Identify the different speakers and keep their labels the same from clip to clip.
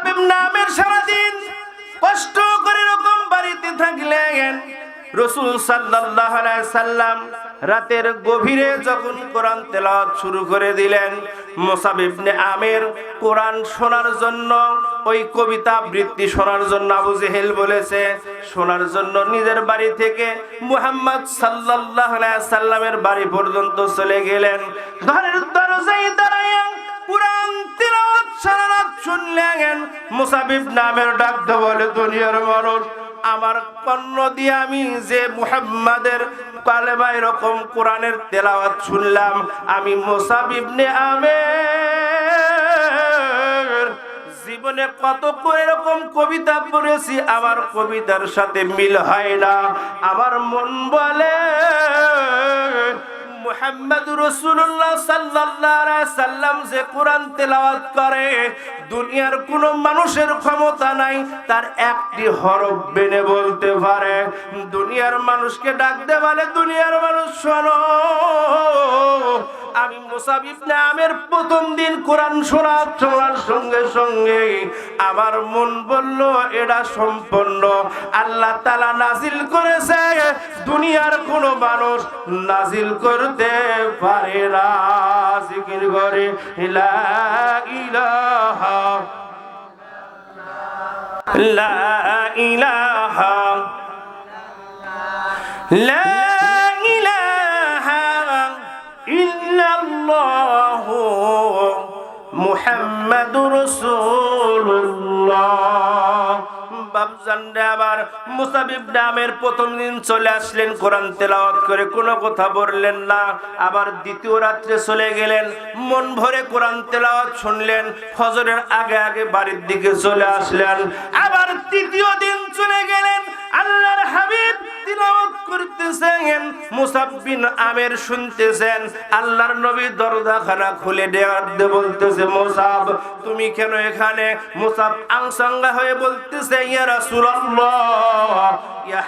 Speaker 1: মুসাবিব নামের সারাদিন কষ্ট করে এরকম বাড়িতে থাকলেন। রসুল আলাইহি সাল্লাম রাতের গভীরে যখন কোরআন তেলাওয়াত শুরু করে দিলেন, মুসাব ইবনে আমির কোরআন শোনার জন্য, ওই কবিতা আবৃত্তি শোনার জন্য আবু জেহেল বলেছে, শোনার জন্য নিজের বাড়ি থেকে মুহাম্মদ আলাইহি সাল্লামের বাড়ি পর্যন্ত চলে গেলেন। ঘরের দরজায় দাঁড়াইয়া মুসাবিব নামের বলে দুনিয়ার মানুষ। আমার দিয়ে আমি যে মুহাম্মাদের এরকম কোরআনের তেলাওয়াত শুনলাম, আমি মুসাব ইবনে আমের। জীবনে কত এরকম কবিতা পড়েছি, আমার কবিতার সাথে মিল হয় না। আমার মন বলে মুহাম্মদ রসুল্লাহ সাল্লাল্লাহু সাল্লাম যে কোরআন তেলাওয়াত করে, দুনিয়ার কোন মানুষের ক্ষমতা নাই, তার একটি হরফ বেনে বলতে পারে, দুনিয়ার মানুষকে ডাকতে বলে, দুনিয়ার মানুষ শোনো। আমি মুসাব ইবনে আমের প্রথম দিন কোরআন শোনা শোনার সঙ্গে সঙ্গে আমার মন বলল, এটা সম্পন্ন। আল্লাহ তালা নাজিল করেছে। দুনিয়ার কোন মানুষ নাজিল করতে পারে না। জিকির করে, লা ইলাহা ইলাহা লা ইল্লাল্লাহু মুহাম্মাদুর রাসূলুল্লাহ। বাবজানরে আবার মুসাবিব নামের প্রথম দিন চলে আসলেন, কোরআন তেলাওয়াত করে কোনো কথা বললেন না। আবার দ্বিতীয় রাত্রে চলে গেলেন, মন ভরে কোরআন তেলাওয়াত শুনলেন, ফজরের আগে আগে বাড়ির দিকে চলে আসলেন। আবার তৃতীয় দিন চলে গেলেন, আল্লাহর হাবিব তিলাওয়াত করতেছেন। মুসাব বিন আমের শুনতেছেন। আল্লাহর নবী খুলে বলতেছে, মুসাব, তুমি কেন এখানে? মুসাব হয়ে বলতেছে, ইয়া ইয়া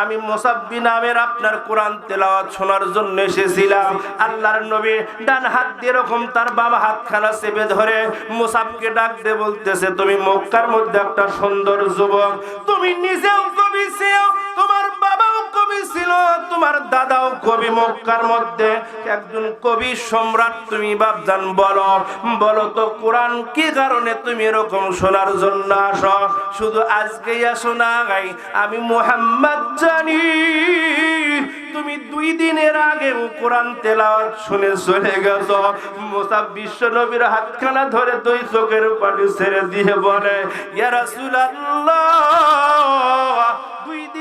Speaker 1: আমি মুসাব বিন আমের আপনার কোরআন তেলাওয়াত শোনার জন্য এসেছিলাম। আল্লাহর নবী ডান হাত দিয়ে এরকম তার বাবা হাতখানা চেপে ধরে মুসাবকে ডাক দে বলতেছে, তুমি মক্কার মধ্যে একটা সুন্দর যুবক, তুমি নিজেও কবি তোমার ছিল তোমার দাদাও কবি মক্কার মধ্যে। একজন কবি সম্রাট, তুমি বাপজান বলো। বলো তো, কোরআন কি কারণে তুমি এরকম শোনার জন্য আসো? শুধু আজকেই আসো না গাই আমি মোহাম্মদ জানি। তুমি দুই দিনের আগে কোরআন তেলাওয়াত শুনে চলে গেছ। মোসাব বিশ্ব নবীর হাতখানা ধরে দুই চোখের পানি ছেড়ে দিয়ে বলে, ইয়া রাসূলুল্লাহ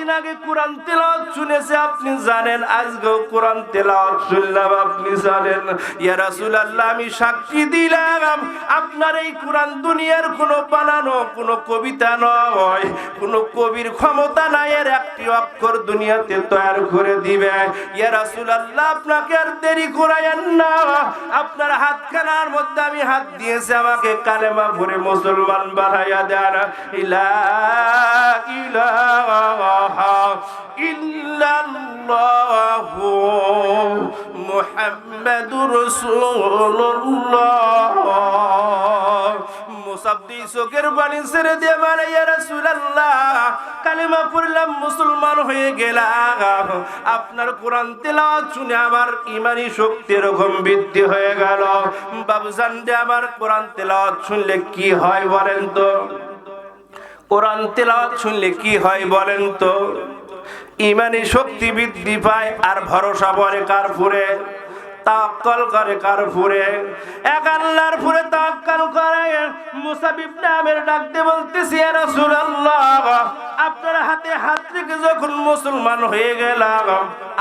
Speaker 1: দুই দিন আগে কোরআন তেলাওয়াত শুনেছে, আপনি জানেন, আজকেও কোরআন তেলাওয়াত শুনলাম, আপনি জানেন। ইয়া রাসূলুল্লাহ, আমি সাক্ষী দিলাম, আপনার এই কোরআন দুনিয়ার কোনো বানানো কোনো কবিতা নয়, কোনো কবির ক্ষমতা নাই, এর একটি অক্ষর দুনিয়াতে তৈরি করে দিবে। ইয়া রাসূলুল্লাহ, আপনাকে আর দেরি করায়েন না। আপনার হাতখানার মধ্যে আমি হাত দিয়েছি, আমাকে কালেমা ভরে মুসলমান বানাইয়া দেন। ইলা ইলাহা ইল্লাল্লাহু মুহাম্মাদুর রাসূলুল্লাহ। মুসাব্দি চোখের পানি ছেড়ে দিয়ে মানে ইয়া রাসূলুল্লাহ, কালিমা পড়লাম, মুসলমান হয়ে গেলাম। আপনার কোরআন তেলাওয়াত শুনে আমার ইমানি শক্তি এরকম বৃদ্ধি হয়ে গেল। বাবুজান যে আমার কোরআন তেলাওয়াত শুনলে কি হয় বলেন তো? কোরআন তেলাওয়াত শুনলে কি হয় বলেন তো? ইমানে শক্তি বৃদ্ধি পায় আর ভরসা পরে কার ফুরে তাক্কল করে এক আল্লাহর করে। ডাকতে বলতেছি আপনার হাতে হাত রেখে যখন মুসলমান হয়ে গেলাম,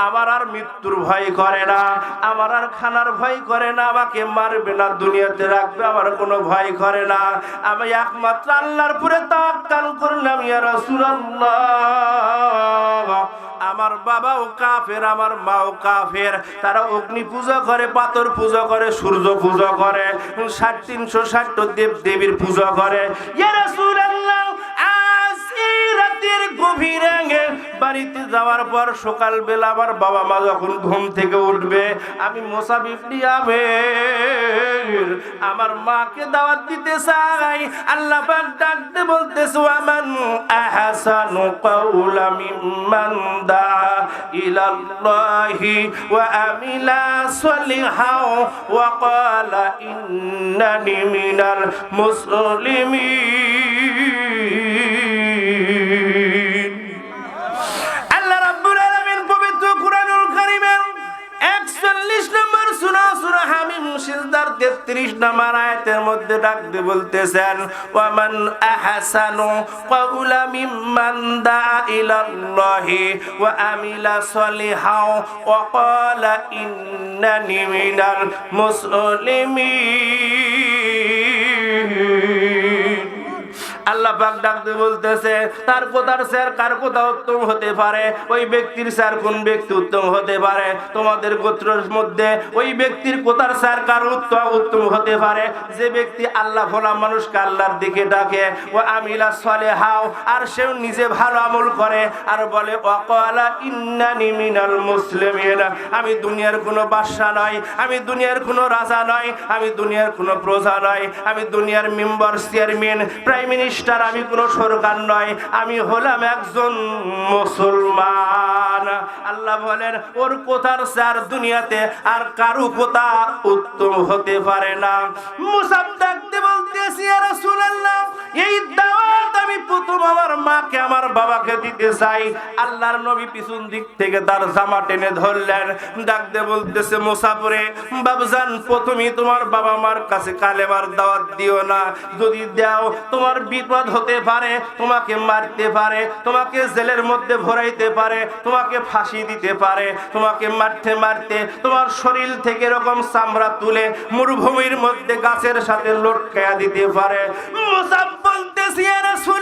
Speaker 1: আমার আর মৃত্যুর ভয় করে না, আমার আর খানার ভয় করে না, আমাকে মারবে না, দুনিয়াতে রাখবে, আমার কোনো ভয় করে না। আমি একমাত্র আল্লাহর পুরে তাক্কাল করলাম, ইয়া রাসূলুল্লাহ। আমার বাবাও কাফের, আমার মাও কাফের। তারা অগ্নি পূজা করে, পাথর পূজা করে, সূর্য পূজা করে ষাট, তিনশো ষাট দেব দেবীর পূজা করে। ইয়া রাসূলুল্লাহ রাতের গভীরে বাড়িতে যাওয়ার পর সকাল বেলা আবার বাবা মা যখন ঘুম থেকে উঠবে, আমি মোসাবিবনি আমের আমার মাকে দাওয়াত দিতে চাই। আল্লাহ পাক ডাকতে বলতেছে আমান আহসানু কাউলা মিম্মান দা ইলাল্লাহি ওয়া আমিলা সলিহাও ওয়া ক্বালা ইন্নানি মিনাল মুসলিমিন। 41 নম্বর সুরা সুরা হামিম, সিজদার 33 নম্বর আয়াতের মধ্যে ডাকতে বলতেছেন, ওয়ামান আহসানু কাউলা মিম্মান দা ইলাল্লাহি ওয়া আমিলা সলিহাও ওয়া ক্বালা ইন্নানি মিনাল মুসলিমিন। আল্লাহ পাক ডাকতে বলতেছে, তার কোথার স্যার? কার কোথা উত্তম হতে পারে? ওই ব্যক্তির স্যার কোন ব্যক্তি উত্তম হতে পারে? তোমাদের গোত্রের মধ্যে ওই ব্যক্তির কোথার স্যার কার উত্তম উত্তম হতে পারে? যে ব্যক্তি আল্লাহ ভোলা মানুষকে আল্লাহর দিকে ডাকে, ও আমিলা সলে হাও আর সেও নিজে ভালো আমল করে আর বলে অকলা ইন্নানি মিনাল মুসলিমিন। আমি দুনিয়ার কোনো বাদশা নয়, আমি দুনিয়ার কোনো রাজা নয়, আমি দুনিয়ার কোনো প্রজা নয়, আমি দুনিয়ার মেম্বার চেয়ারম্যান, প্রাইম মিনিস্টার আমি কোনো সরকার নয়, আমি হলাম একজন মুসলমান। আল্লাহ বলেন, ওর কোথার স্যার দুনিয়াতে আর কারু কোথা উত্তম হতে পারে না। মুসাব ডাকতে বলতেছি আর রাসূলুল্লাহ, এই দাওয়াত আমি প্রথম আমার মাকে, আমার বাবাকে দিতে চাই। আল্লাহর নবী পিছন দিক থেকে তার জামা টেনে ধরলেন। ডাকতে বলতেছে মুসাফরে বাবজান, প্রথমেই তোমার বাবা মার কাছে কালেমার দাওয়াত দিও না। যদি দাও, তোমার বিপদ হতে পারে, তোমাকে মারতে পারে, তোমাকে জেলের মধ্যে ভরাইতে পারে, তোমাকে ফাঁসি দিতে পারে, তোমাকে মারতে মারতে তোমার শরীর থেকে এরকম চামড়া তুলে মরুভূমির মধ্যে গাছের সাথে লটকায়া দিতে পারে। মুসাব বলতেছি ইয়া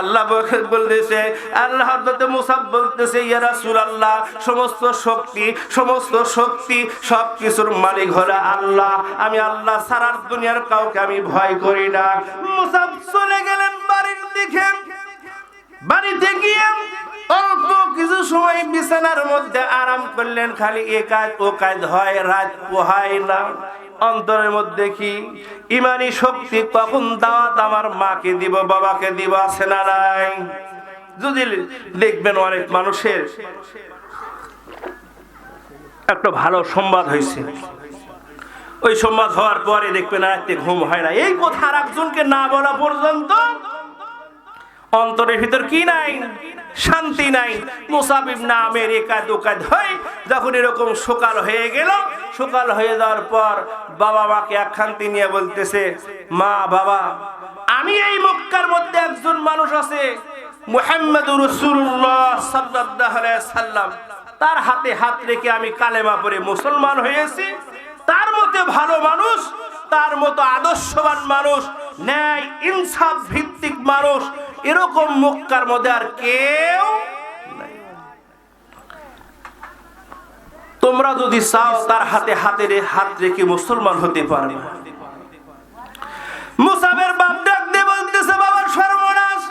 Speaker 1: আল্লাহ বলতেছে আল্লাহ হযরত মুসা বলতেছে, ইয়া রাসূলুল্লাহ, সমস্ত শক্তি সমস্ত শক্তি সব কিছুর মালিক হলো আল্লাহ। আমি আল্লাহ সারার দুনিয়ার কাউকে আমি ভয় করি না। মুসাব চলে গেলেন বাড়ির দিকে। বাড়িতে গিয়ে অল্প কিছু সময় বিছানার মধ্যে আরাম করলেন, খালি এ কাজ ও কাজ হয়, রাত পোহায় না। অন্তরের মধ্যে কি? ইমানি শক্তি কখন দাওয়াত আমার মাকে দিব, বাবাকে দিব, আছে না নাই? যদি দেখবেন অনেক মানুষের একটা ভালো সংবাদ হয়েছে। ওই সংবাদ হওয়ার পরে দেখবেন আর একটি ঘুম হয় না। এই কথা আর একজনকে না বলা পর্যন্ত অন্তরের ভিতর কি নাই? শান্তি নাই। মুসাবিব নামের একাদ ওকাদ হয় যখন এরকম সকাল হয়ে গেল, সকাল হয়ে যাওয়ার পর বাবা মাকে একখান্তি নিয়ে বলতেছে, মা, বাবা, আমি এই মক্কার মধ্যে একজন মানুষ আছে, মুহাম্মদুর রাসূলুল্লাহ সাল্লাল্লাহু আলাইহি সাল্লাম। তার হাতে হাত রেখে আমি কালেমা পড়ে মুসলমান হয়েছি। তার মতে ভালো মানুষ, তার মতো আদর্শবান মানুষ, ন্যায় ইনসাফ ভিত্তিক মানুষ এরকম মক্কার মধ্যে আর কেউ তোমরা যদি চাও তার হাতে হাতে হাত রেখে মুসলমান হতে পারবে মুসাবের বাপ ডাক বলতেছে বাবার সর্বনাশ।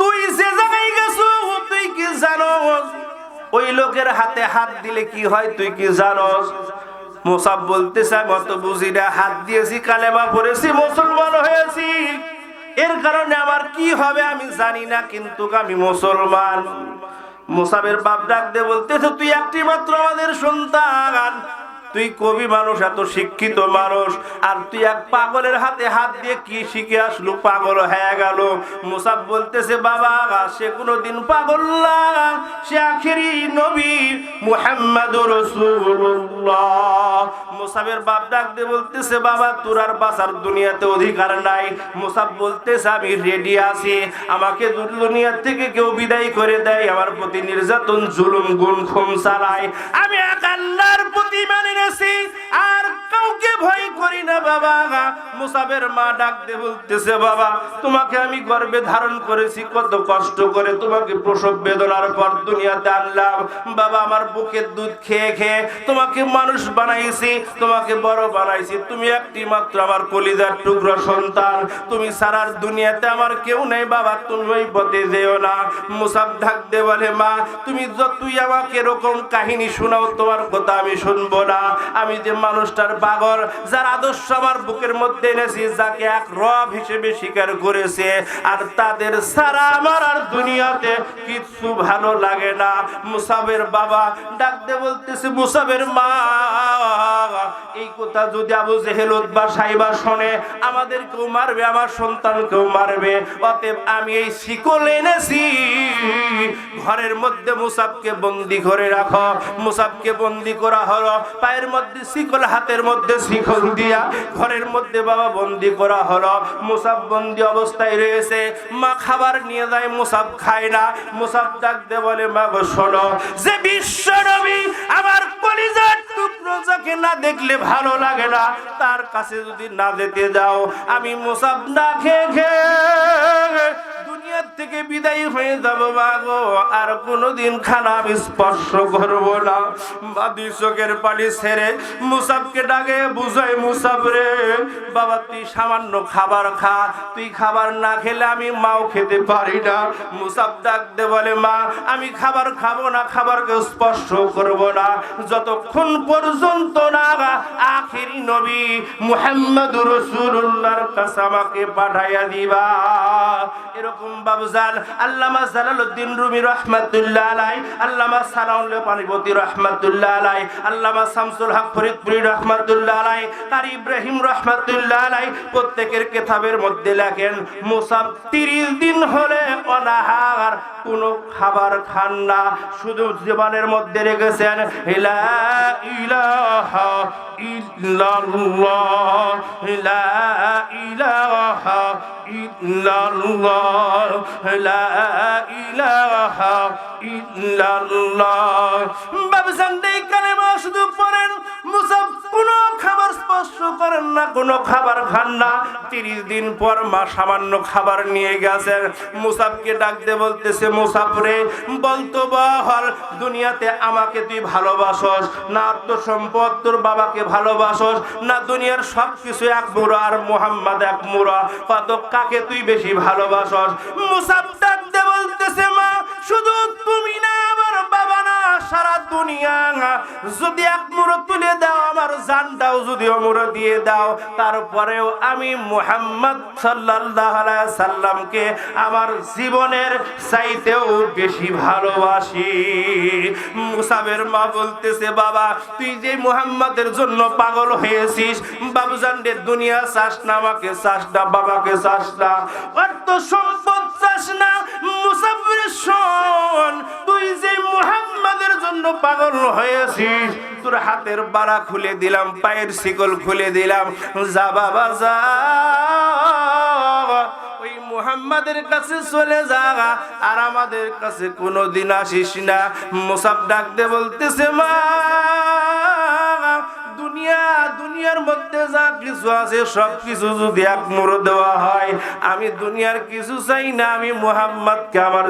Speaker 1: তুই যে জায়গায় গেছো, তুই কি জানো ওই লোকের হাতে হাত দিলে কি হয়, তুই কি জানোস? মোসাব বলতেছে, আমি অত বুঝি না। হাত দিয়েছি, কালেমা পড়েছি, মুসলমান হয়েছি। এর কারণে আমার কি হবে আমি জানি না, কিন্তু আমি মুসলমান। মুসাবের বাপ ডাক দিয়ে বলতেছে, তুই একটি মাত্র আমাদের সন্তান। তুই কবি মানুষ, এত শিক্ষিত মানুষ। আর তুই এক পাগলের হাতে হাত দিয়ে কি শিখে আসলো? পাগল হয়ে গেল। মুসাব বলতেছে, বাবা, সে কোনোদিন পাগল না। সে আখেরি নবী মুহাম্মদ রসুল্লাহ মুসাবের বাপ ডাক দিয়ে বলতেছে, বাবা, তোর আর বাসার দুনিয়াতে অধিকার নাই। মুসাব বলতেছে, আমি রেডি আছি। আমাকে দুনিয়া থেকে কেউ বিদায় করে দেয়। আমার প্রতি নির্যাতন, জুলুম গুণ খুম চালায়। আমি এক প্রতি মানে নিয়েছি আর কাউকে ভয় করি না বাবা। মুসাবের মা ডাক দিয়ে বলতেছে, বাবা, তোমাকে আমি গর্বে ধারণ করেছি, কত কষ্ট করে তোমাকে প্রসব বেদনার পর দুনিয়াতে আনলাম। বাবা, আমার বুকের দুধ খেয়ে খেয়ে তোমাকে মানুষ বানাইছি, তোমাকে বড় বানাইছি। তুমি একটি মাত্র আমার কলিজার টুকরো সন্তান। তুমি সারার দুনিয়াতে আমার কেউ নেই, বাবা, তুমি ওই পথে যেও না। মুসাব ডাক দে বলে, মা, তুমি যতই আমাকে এরকম কাহিনী শোনাও, তোমার কথা আমি শুনব না। আমি যে মানুষটার পাগল, যার আদর্শ আমার বুকের মধ্যে এনেছি, যাকে এক রব হিসেবে স্বীকার করেছে, আর তাদের সারা আমার আর দুনিয়াতে কিছু ভালো লাগে না। মুসাবের বাবা ডাকতে বলতেছে, মুসাবের মা, এই কথা যদি আবু জেহেল বা সাইবা শোনে, আমাদেরকেও মারবে, আমার সন্তানকেও মারবে। অতএব আমি এই শিকল এনেছি। ঘরের মধ্যে মুসাবকে বন্দি করে রাখো। মুসাবকে বন্দি করা হলো, পায়ের মধ্যে শিকল, হাতের মধ্যে শিকল দিয়া ঘরের মধ্যে বাবা বন্দি করা হলো। মুসাব বন্দি অবস্থায় রয়েছে। মা খাবার নিয়ে যায়, মুসাব খায় না। মুসাব ডাকতে বলে, মা গো, শোনো, যে বিশ্ব আমার কলিজার টুকরো যাকে না দেখলে ভালো লাগে না। তার কাছে যদি না যেতে যাও আমি মুসাব না খেয়ে খেয়ে থেকে বিদায় হয়ে যাব মাগো আর কোনোদিন খানা আমি স্পর্শ করব না। বাদি চোখের পানি ছেড়ে মুসাবকে ডাকে, বুঝাই মুসাব রে, বাবা তুই সামান্য খাবার খা। তুই খাবার না খেলে আমি মাও খেতে পারি না। মুসাব ডাকতে বলে, মা, আমি খাবার খাব না, খাবারকে স্পর্শ করব না। যতক্ষণ পর্যন্ত না, আখিরি নবী মুহাম্মদ রসুল্লাহর কাছে আমাকে পাঠাইয়া দিবা। এরকম বাবুজান আল্লামা জালালউদ্দিন রুমি রহমাতুল্লাহ আলাই আল্লামা সালাউল পানিপতি রহমাতুল্লাহ আলাই আল্লামা শামসুল হক ফরিদপুরি রহমাতুল্লাহ আলাই আর ইব্রাহিম রহমাতুল্লাহ আলাই প্রত্যেকের কেতাবের মধ্যে লেখেন, মুসাব তিরিশ দিন হলে অনাহার, কোনো খাবার খান না। শুধু জীবনের মধ্যে রেখেছেন ইলা ইলাহা ইল্লাল্লাহ, লা ইলাহা ইল্লাল্লাহ। লা ইলাহা ইল্লাল্লাহ। বাবসান সান্ডে কালেমা শুধু পড়েন মুসাব কোনো খাবার স্পর্শ করেন না, কোনো খাবার খান না। তিরিশ দিন পর মা সামান্য খাবার নিয়ে গেছেন মুসাবকে ডাকতে বলতেছে মুসাফরে বলতো বহল দুনিয়াতে আমাকে তুই ভালোবাসস, না আত্মসম্পদ তোর বাবাকে ভালোবাসস, না দুনিয়ার সব কিছু এক মুড়ো আর মোহাম্মদ এক মুড়ো, কত কাকে তুই বেশি ভালোবাসস? মুসাফ ডাকতে বলতেছে, মা, শুধু তুমি না, আমার বাবা সারা দুনিয়া। যদি এক মুড়ো তুলে দাও, আমার জানটাও যদি অমুড়ো দিয়ে দাও, তারপরেও আমি মুহাম্মদ আলাইহি সাল্লামকে আমার জীবনের চাইতেও বেশি ভালোবাসি। মুসাবের মা বলতেছে, বাবা, তুই যে মুহাম্মাদের জন্য পাগল হয়েছিস, বাবুজান রে, দুনিয়া চাস না, আমাকে চাস না, বাবাকে চাস না। অর্থ সম্পদ চাস না মুসাফির তুই যে মুহাম্মাদের জন্য পাগল হয়েছিস, তোর হাতের বাড়া খুলে দিলাম, পায়ের শিকল খুলে দিলাম, যা বাবা, যা। ওই মুহাম্মাদের কাছে চলে যা, আর আমাদের কাছে কোনোদিন আসিস না। মুসাব ডাকতে বলতেছে, মা। দুনিয়া, দুনিয়ার মধ্যে যা কিছু আছে, সব কিছু যদি এক মোড় দেওয়া হয়, আমি দুনিয়ার কিছু চাই না, আমি মোহাম্মদকে আমার